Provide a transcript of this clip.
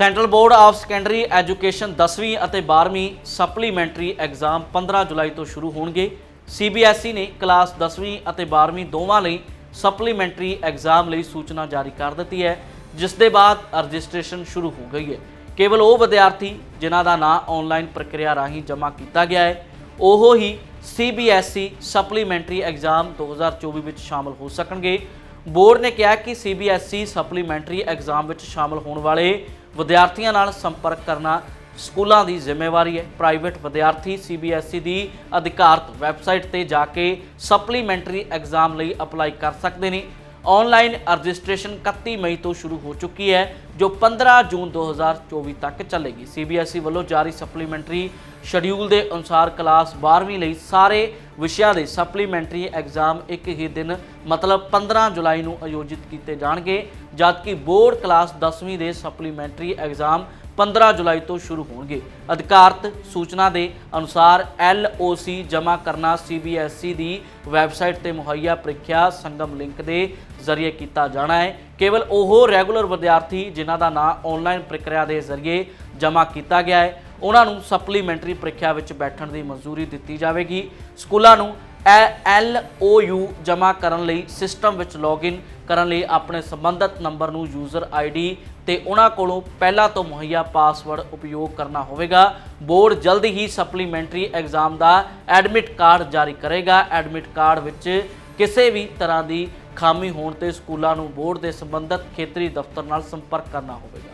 Central board of secondary education 10ਵੀਂ ਅਤੇ 12ਵੀਂ supplementary exam 15 ਜੁਲਾਈ ਤੋਂ ਸ਼ੁਰੂ ਹੋਣਗੇ। ਸੀਬੀਐਸਈ ਨੇ ਕਲਾਸ 10ਵੀਂ ਅਤੇ 12ਵੀਂ ਦੋਵਾਂ ਲਈ ਸਪਲੀਮੈਂਟਰੀ ਐਗਜ਼ਾਮ ਲਈ ਸੂਚਨਾ ਜਾਰੀ ਕਰ ਦਿੱਤੀ ਹੈ, ਜਿਸ ਦੇ ਬਾਅਦ ਰਜਿਸਟ੍ਰੇਸ਼ਨ ਸ਼ੁਰੂ ਹੋ ਗਈ ਹੈ। ਕੇਵਲ ਉਹ ਵਿਦਿਆਰਥੀ ਜਿਨ੍ਹਾਂ ਦਾ ਨਾਂ ਆਨਲਾਈਨ ਪ੍ਰਕਿਰਿਆ ਰਾਹੀਂ ਜਮ੍ਹਾਂ ਕੀਤਾ ਗਿਆ ਹੈ, ਉਹ ਹੀ ਸੀਬੀਐਸਈ ਸਪਲੀਮੈਂਟਰੀ ਐਗਜ਼ਾਮ 2024 ਵਿੱਚ ਸ਼ਾਮਲ ਹੋ ਸਕਣਗੇ। ਬੋਰਡ ਨੇ ਕਿਹਾ ਕਿ ਸੀਬੀਐਸਈ ਸਪਲੀਮੈਂਟਰੀ ਐਗਜ਼ਾਮ ਵਿੱਚ ਸ਼ਾਮਲ ਹੋਣ ਵਾਲੇ ਵਿਦਿਆਰਥੀਆਂ ਨਾਲ ਸੰਪਰਕ ਕਰਨਾ ਸਕੂਲਾਂ ਦੀ ਜ਼ਿੰਮੇਵਾਰੀ ਹੈ। ਪ੍ਰਾਈਵੇਟ ਵਿਦਿਆਰਥੀ ਸੀਬੀਐਸਈ ਦੀ ਅਧਿਕਾਰਤ ਵੈਬਸਾਈਟ ਤੇ ਜਾ ਕੇ ਸਪਲੀਮੈਂਟਰੀ ਐਗਜ਼ਾਮ ਲਈ ਅਪਲਾਈ ਕਰ ਸਕਦੇ ਨੇ। ਆਨਲਾਈਨ ਰਜਿਸਟ੍ਰੇਸ਼ਨ 31 ਮਈ ਤੋਂ ਸ਼ੁਰੂ ਹੋ ਚੁੱਕੀ ਹੈ, ਜੋ 15 ਜੂਨ 2024 ਤੱਕ ਚੱਲੇਗੀ। ਸੀਬੀਐਸਈ ਵੱਲੋਂ ਜਾਰੀ ਸਪਲੀਮੈਂਟਰੀ ਸ਼ਡਿਊਲ ਦੇ ਅਨੁਸਾਰ ਕਲਾਸ 12ਵੀਂ ਲਈ ਸਾਰੇ ਵਿਸ਼ਿਆਂ ਦੇ ਸਪਲੀਮੈਂਟਰੀ ਐਗਜ਼ਾਮ ਇੱਕ ਹੀ ਦਿਨ, ਮਤਲਬ 15 ਜੁਲਾਈ ਨੂੰ ਆਯੋਜਿਤ ਕੀਤੇ ਜਾਣਗੇ, ਜਦਕਿ ਬੋਰਡ ਕਲਾਸ 10ਵੀਂ ਦੇ ਸਪਲੀਮੈਂਟਰੀ ਐਗਜ਼ਾਮ 15 ਜੁਲਾਈ ਤੋਂ ਸ਼ੁਰੂ ਹੋਣਗੇ। ਅਧਿਕਾਰਤ ਸੂਚਨਾ ਦੇ ਅਨੁਸਾਰ LOC ਜਮ੍ਹਾਂ ਕਰਨਾ CBSE ਦੀ ਵੈਬਸਾਈਟ ਤੇ ਮੁਹੱਈਆ ਪ੍ਰੀਖਿਆ ਸੰਗਮ ਲਿੰਕ ਦੇ ਜ਼ਰੀਏ ਕੀਤਾ ਜਾਣਾ ਹੈ। ਕੇਵਲ ਉਹ ਰੈਗੂਲਰ ਵਿਦਿਆਰਥੀ ਜਿਨ੍ਹਾਂ ਦਾ ਨਾਂ ਆਨਲਾਈਨ ਪ੍ਰਕਿਰਿਆ ਦੇ ਜ਼ਰੀਏ ਜਮ੍ਹਾਂ ਕੀਤਾ ਗਿਆ ਹੈ, ਉਹਨਾਂ ਨੂੰ ਸਪਲੀਮੈਂਟਰੀ ਪ੍ਰੀਖਿਆ ਵਿੱਚ ਬੈਠਣ ਦੀ ਮਨਜ਼ੂਰੀ ਦਿੱਤੀ ਜਾਵੇਗੀ। ਸਕੂਲਾਂ ਨੂੰ ਐੱਲ ਓ ਯੂ ਜਮ੍ਹਾਂ ਕਰਨ ਲਈ ਸਿਸਟਮ ਵਿੱਚ ਲੌਗਇਨ ਕਰਨ ਲਈ ਆਪਣੇ ਸੰਬੰਧਿਤ ਨੰਬਰ ਨੂੰ ਯੂਜ਼ਰ ਆਈਡੀ ਤੇ ਉਹਨਾਂ ਕੋਲੋਂ ਪਹਿਲਾਂ ਤੋਂ ਮੁਹੱਈਆ ਪਾਸਵਰਡ ਉਪਯੋਗ ਕਰਨਾ ਹੋਵੇਗਾ। ਬੋਰਡ ਜਲਦ ਹੀ ਸਪਲੀਮੈਂਟਰੀ ਐਗਜ਼ਾਮ ਦਾ ਐਡਮਿਟ ਕਾਰਡ ਜਾਰੀ ਕਰੇਗਾ। ਐਡਮਿਟ ਕਾਰਡ ਵਿੱਚ ਕਿਸੇ ਵੀ ਤਰ੍ਹਾਂ ਦੀ ਖਾਮੀ ਹੋਣ ਤੇ ਸਕੂਲਾਂ ਨੂੰ ਬੋਰਡ ਦੇ ਸੰਬੰਧਿਤ ਖੇਤਰੀ ਦਫ਼ਤਰ ਨਾਲ ਸੰਪਰਕ ਕਰਨਾ ਹੋਵੇਗਾ।